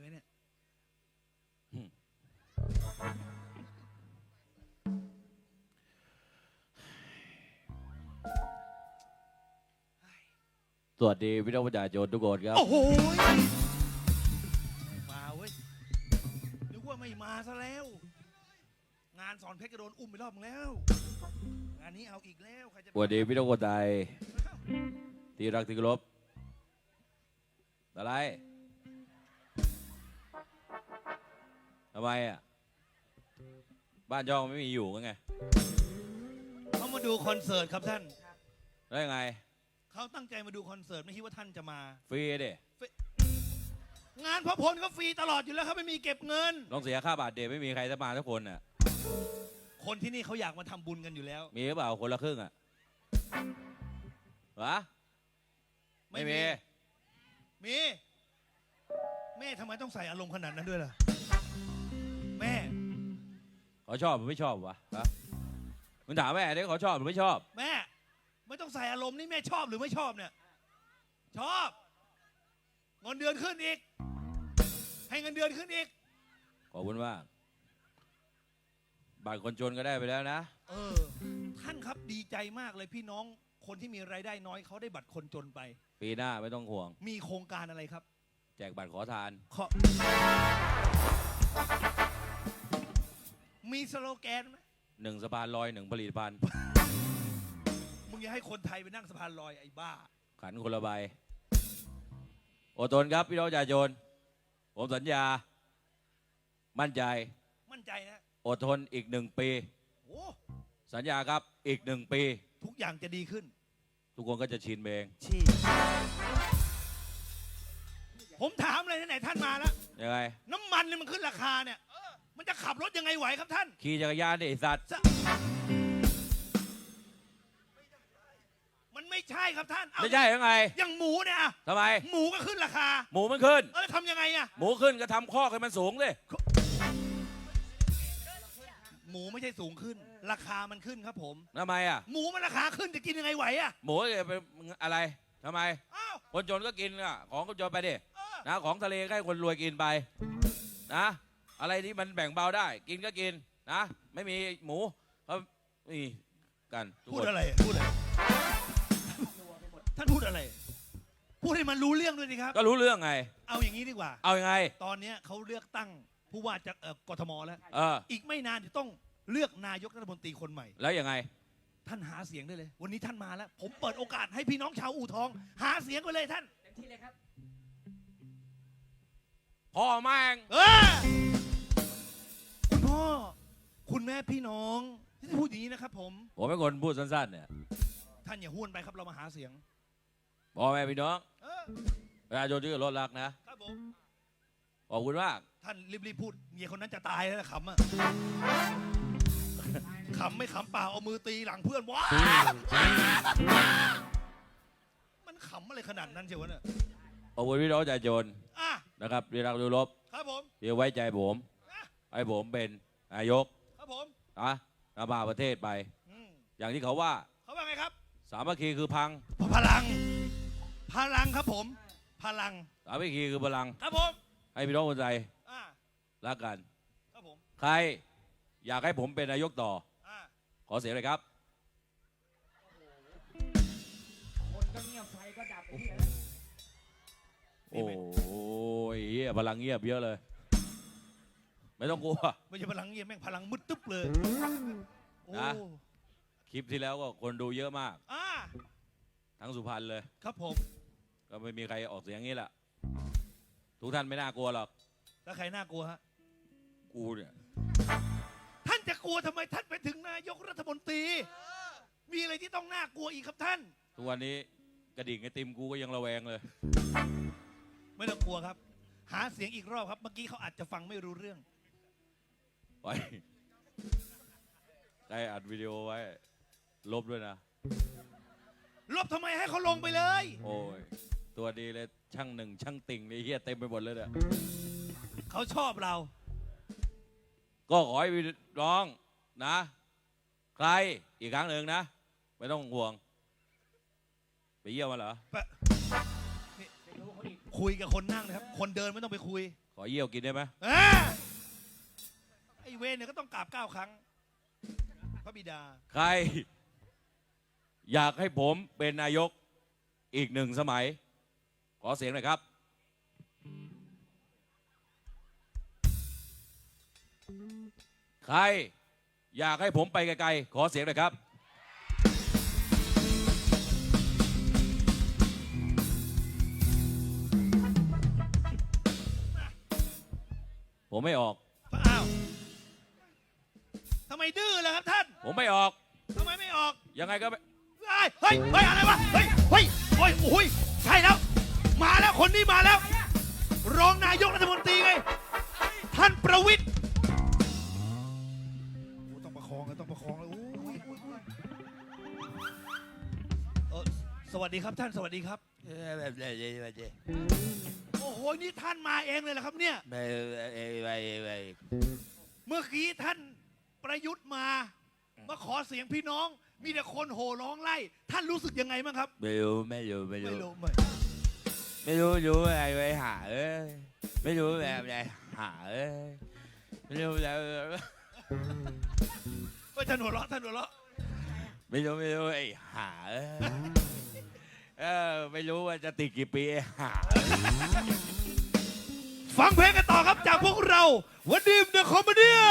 ไหมเนี่ยสวัสดีพี่น้องประชาชนทุกคนครับ โอ้โหมาเว้ยนึกว่าไม่มาซะแล้ว งานสอนเพชรก็โดนอุ้มไปรอบนึงแล้ว งานนี้เอาอีกแล้วใครจะสวัสดีพี่น้องคนไทยที่รักที่เคารพอะไร ทำไมอะ บ้านช่องไม่มีอยู่กันไง เขามาดูคอนเสิร์ตครับท่าน แล้วยังไง เขาตั้งใจมาดูคอนเสิร์ตไม่คิดว่าท่านจะมา ฟรีเด้งานพระพลก็ฟรีตลอดอยู่แล้วครับไม่มีเก็บเงิน ต้องเสียค่าบาทเดทไม่มีใครจะมาทุกคนอะ คนที่นี่เขาอยากมาทำบุญกันอยู่แล้ว มีหรือเปล่าคนละครึ่งอะวะไม่มี มี แม่ทำไมต้องใส่อารมณ์ขนาดนั้นด้วยล่ะ แม่ เขาชอบหรือไม่ชอบวะฮะมึงถามแม่ดิเขาชอบหรือไม่ชอบ แม่ ไม่ต้องใส่อารมณ์นี่แม่ชอบหรือไม่ชอบเนี่ย ชอบเงินเดือนขึ้นอีก ให้เงินเดือนขึ้นอีก ขอบคุณมากบัตรคนจนก็ได้ไปแล้วนะ เออ ท่านครับดีใจมากเลยพี่น้องคนที่มีรายได้น้อยเขาได้บัตรคนจนไป ปีหน้าไม่ต้องห่วง มีโครงการอะไรครับ แจกบัตรขอทานขอ มีสโลแกนไหมหนึ่งสะพานลอยหนึ่งผลิตภัณฑ์ มึงอย่าให้คนไทยไปนั่งสะพานลอยไอ้บ้า ขันคนละใบอดทนครับพี่น้องประชาชนผมสัญญา มั่นใจ มั่นใจนะอดทนอีกหนึ่งปี โอ้สัญญาครับอีกหนึ่งปี ทุกอย่างจะดีขึ้น ทุกคนก็จะชินเอง ชี ผมถามเลยไหนๆท่านมาแล้วยังไงน้ำมันเนี่ยมันขึ้นราคาเนี่ยมันจะขับรถยังไงไหวครับท่าน ขี่จักรยานดิไอ้สัตว์มันไม่ใช่ครับท่านเอาไม่ใช่ยังไงอย่างหมูเนี่ยอะทำไม หมูก็ขึ้นราคา หมูมันขึ้น เออทำยังไงอะหมูขึ้นก็ทำข้อกให้มันสูงสิหมูไม่ใช่สูงขึ้น ราคามันขึ้นครับผม ทำไมอะ หมูมันราคาขึ้นจะกินยังไงไหวอะหมูจะเป็นอะไรทำไม อ้าวคนจนก็กินอะของคนจนไปดิเออ นะของทะเลก็ให้คนรวยกินไปนะ อะไรที่มันแบ่งเบาได้ กินก็กินนะ ไม่มีหมูเขานี่กันทุกพูดคนอะไรอะพูดอะไรท่านพูดอะไร พูดให้มันรู้เรื่องด้วยสิครับ ก็รู้เรื่องไง เอาอย่างนี้ดีกว่า เอายังไง ตอนเนี้ยเขาเลือกตั้งผู้ว่าจากเอ่อกทมแล้ว เออ อีกไม่นานจะต้องเลือกนายกรัฐมนตรีคนใหม่ แล้วยังไง ท่านหาเสียงได้เลย วันนี้ท่านมาแล้ว ผมเปิดโอกาสให้พี่น้องชาวอู่ทอง หาเสียงไปเลยท่าน พ่อแม่งเออคุณพ่อ คุณแม่พี่น้องที่จะพูดอย่างนี้นะครับผม ผมเป็นคนพูดสั้นๆเนี่ยท่านอย่าห้วนไปครับเรามาหาเสียง พ่อแม่พี่น้องเออประชาชนที่เคารถรักนะครับผม ขอบคุณมาก ท่านรีบๆพูดเมียคนนั้นจะตายแล้วนะขำอะขำไม่ขำเปล่าเอามือตีหลังเพื่อนว้ามันขำอะไรขนาดนั้นเชียววะเนี่ยขอบคุณพี่น้องประชาชนอะ นะครับที่รักที่เคารพครับผมที่ไว้ใจผมอะให้ผมเป็นนายกครับผมนะนำพาประเทศไป อืมอย่างที่เขาว่า เขาว่าไงครับ สามัคคีคือพัง พลัง พลังครับผม พลังสามัคคีคือพลัง ครับผมให้พี่น้องคนไทยอ่ารักกัน ครับผมใครอยากให้ผมเป็นนายกต่อ อ่าขอเสียงเลยครับ คนก็เงียบไฟก็ดับไอ้เหี้ย โอ้ ยเหี้ยพลังเงียบเยอะเลย ไม่ต้องกลัว ไม่ใช่พลังเงียบแม่งพลังมืดตึ๊บเลย โอ้นะ คลิปที่แล้วก็คนดูเยอะมาก อ่าทั้งสุพรรณเลย ครับผม ก็ไม่มีใครออกเสียงอย่างนี้แหละทุกท่านไม่น่ากลัวหรอกแล้วใครน่ากลัวฮะ กูเนี่ยท่านจะกลัวทำไมท่านไปถึงนายกรัฐมนตรี มีอะไรที่ต้องน่ากลัวอีกครับท่าน ทุกวันนี้กระดิ่งไอติมกูก็ยังระแวงเลย ไม่ต้องกลัวครับ หาเสียงอีกรอบครับ เมื่อกี้เขาอาจจะฟังไม่รู้เรื่อง ไว้ใครอัดวิดีโอไว้ ลบด้วยนะ ลบทำไมให้เขาลงไปเลย โอ้ย ตัวดีเลยช่างหนึ่ง ช่างติ่งนี่เฮียเต็มไปหมดเลยเนี่ยเขาชอบเรา ก็ขอให้พี่น้องนะ ใครอีกครั้งหนึ่งนะ ไม่ต้องห่วง ไปเยี่ยมมาเหรอ คุยกับคนนั่งนะครับ คนเดินไม่ต้องไปคุยขอเยี่ยวกินได้ไหมอ่าไอเวนเนี่ยก็ต้องกราบเก้าครั้ง พระบิดา ใคร อยากให้ผมเป็นนายกอีกหนึ่งสมัย ขอเสียงหน่อยครับ ใคร อยากให้ผมไปไกลๆ ขอเสียงหน่อยครับ ผมไม่ออก อ้าวทำไมดื้อล่ะครับท่านผมไม่ออก ทำไมไม่ออกยังไงก็ไม่เฮ้ยเฮ้ยเฮ้ยอะไรวะเฮ้ยเฮ้ยโอ้ยโอ้ยใช่แล้ว มาแล้วคนนี้มาแล้ว รองนายกรัฐมนตรีไง ท่านประวิตรโอ้ต้องประคองเลยต้องประคองเลยโอ้ยโอ้ยโอ้ยเออสวัสดีครับท่านสวัสดีครับ แบบไหนแบบไหนโอ้โห นี่ท่านมาเองเลยเหรอครับเนี่ยไม่ไม่ไม่ไม่เมื่อกี้ท่านประยุทธ์มา มาขอเสียงพี่น้อง มีแต่คนโห่ร้องไล่ ท่านรู้สึกยังไงบ้างครับ ไม่รู้ไม่รู้ไม่ไม่รู้รู้ไม่ไม่รู้รู้อะไรไปหาเอ้ยไม่รู้แบบไหนหาเอ้ยไม่รู้แล้วเฮ้ยท่านหัวเราะท่านหัวเราะ ไม่รู้ไม่รู้ไอ้หาเอ้ย เออไม่รู้ว่าจะติดกี่ปีหาฟังเพลงกันต่อครับจากพวกเราวันดีมเดอะคอมเมดี้